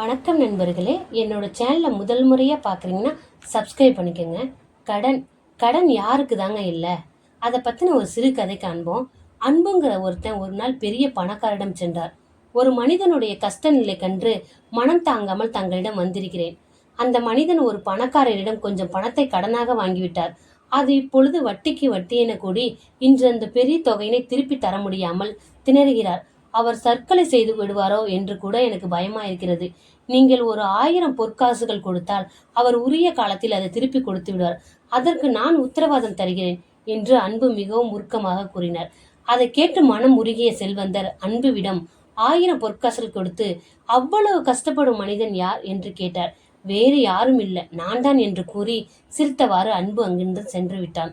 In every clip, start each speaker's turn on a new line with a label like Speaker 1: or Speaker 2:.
Speaker 1: வணக்கம் நண்பர்களே. என்னோட சேனலை முதல் முறையாக பார்க்குறீங்கன்னா சப்ஸ்கிரைப் பண்ணிக்கோங்க. கடன் கடன் யாருக்கு தாங்க இல்லை? அதை பற்றின ஒரு சிறு கதை காண்போம். அன்புங்கிற ஒருத்தன் ஒரு நாள் பெரிய பணக்காரிடம் சென்றார். ஒரு மனிதனுடைய கஷ்ட நிலை கன்று மனம் தாங்காமல் தங்களிடம் வந்திருக்கிறேன். அந்த மனிதன் ஒரு பணக்காரரிடம் கொஞ்சம் பணத்தை கடனாக வாங்கிவிட்டார். அது இப்பொழுது வட்டிக்கு வட்டி என கூடி இன்று அந்த பெரிய தொகையினை திருப்பி தர முடியாமல் திணறுகிறார். அவர் சர்க்கலை செய்து விடுவாரோ என்று கூட எனக்கு பயமா இருக்கிறது நீங்கள் ஒரு ஆயிரம் பொற்காசுகள் கொடுத்தால் அவர் உரிய காலத்தில் அதை திருப்பி கொடுத்து விடுவார். அதற்கு நான் உத்தரவாதம் தருகிறேன் என்று அன்பு மிகவும் உருக்கமாக கூறினார். அதை கேட்டு மனம் உருகிய செல்வந்தர் அன்புவிடம் ஆயிரம் பொற்காசுகள் கொடுத்து அவ்வளவு கஷ்டப்படும் மனிதன் யார் என்று கேட்டார். வேறு யாரும் இல்லை நான் தான் என்று கூறி சிரித்தவாறு அன்பு அங்கிருந்து சென்று விட்டான்.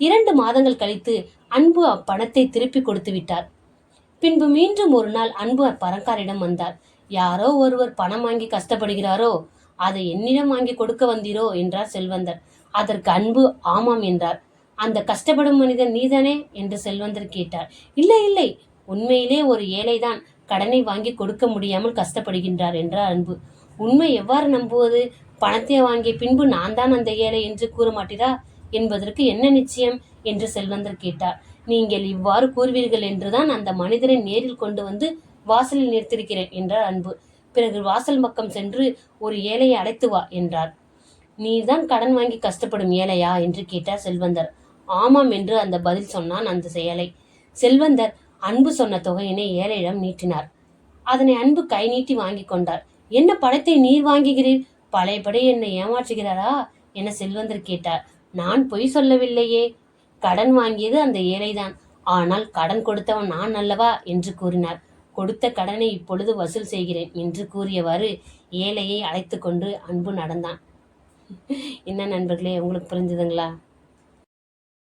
Speaker 1: இரண்டு மாதங்கள் கழித்து அன்பு அப்பணத்தை திருப்பி கொடுத்து விட்டார். பின்பு மீண்டும் ஒரு நாள் அன்பு அப்பறக்காரிடம் வந்தார். யாரோ ஒருவர் பணம் வாங்கி கஷ்டப்படுகிறாரோ அதை என்னிடம் வாங்கி கொடுக்க வந்தீரோ என்றார் செல்வந்தர். அதற்கு அன்பு ஆமாம் என்றார். அந்த கஷ்டப்படும் மனிதன் நீதானே என்று செல்வந்தர் கேட்டார். இல்லை இல்லை உண்மையிலே ஒரு ஏழைதான் கடனை வாங்கி கொடுக்க முடியாமல் கஷ்டப்படுகின்றார் என்றார் அன்பு. உண்மை எவ்வாறு நம்புவது? பணத்தை வாங்கிய பின்பு நான் தான் அந்த ஏழை என்று கூற மாட்டீரா என்பதற்கு என்ன நிச்சயம்? என்று செல்வந்தர் கேட்டார். நீங்கள் இவ்வாறு கூறுவீர்கள் என்றுதான் அந்த மனிதரை நேரில் கொண்டு வந்து வாசலில் நிறுத்திருக்கிறேன் என்றார் அன்பு. பிறகு வாசல் பக்கம் சென்று ஒரு ஏழையை அழைத்து வா என்றார். நீதான் கடன் வாங்கி கஷ்டப்படும் ஏழையா என்று கேட்டார் செல்வந்தர். ஆமாம் என்று அந்த பதில் சொன்னான் அந்த செயலை செல்வந்தர் அன்பு சொன்ன தொகையினை ஏழையிடம் நீட்டினார். அதனை அன்பு கை நீட்டி வாங்கி கொண்டார். என்ன படத்தை நீர் வாங்குகிறீர்? பழையபடி என்னை ஏமாற்றுகிறாரா? என செல்வந்தர் கேட்டார். நான் பொய் சொல்லவில்லையே. கடன் வாங்கியது அந்த ஏழைதான். ஆனால் கடன் கொடுத்தவன் நான் அல்லவா? என்று கூறினார். கொடுத்த கடனை இப்பொழுது வசூல் செய்கிறேன் என்று கூறியவாறு ஏழையை அழைத்து கொண்டு அன்பு நடந்தான். என்ன நண்பர்களே உங்களுக்கு புரிஞ்சுதுங்களா